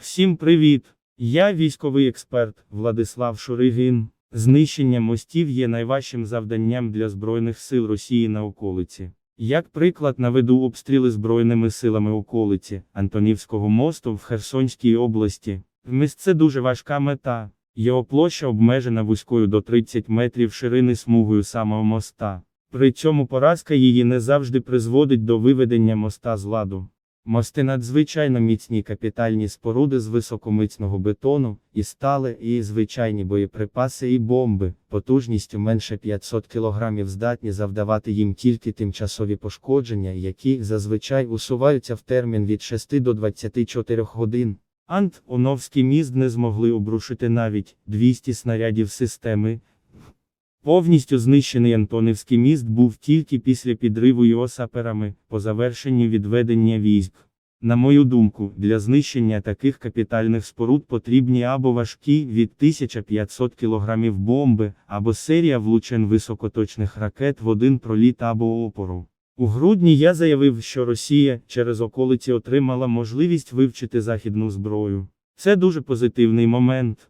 Всім привіт! Я військовий експерт Владислав Шуригін. Знищення мостів є найважчим завданням для Збройних сил Росії на околиці. Як приклад наведу обстріли Збройними силами околиці Антонівського мосту в Херсонській області. Вміст це дуже важка мета. Його площа обмежена вузькою до 30 метрів ширини смугою самого моста. При цьому поразка її не завжди призводить до виведення моста з ладу. Мости надзвичайно міцні капітальні споруди з високоміцного бетону, і стали, і звичайні боєприпаси і бомби, потужністю менше 500 кг здатні завдавати їм тільки тимчасові пошкодження, які зазвичай усуваються в термін від 6 до 24 годин. Ант-Оновський міст не змогли обрушити навіть 200 снарядів системи. Повністю знищений Антонівський міст був тільки після підриву його саперами, по завершенні відведення військ. На мою думку, для знищення таких капітальних споруд потрібні або важкі від 1500 кг бомби, або серія влучень високоточних ракет в один проліт або опору. У грудні я заявив, що Росія через околиці отримала можливість вивчити західну зброю. Це дуже позитивний момент.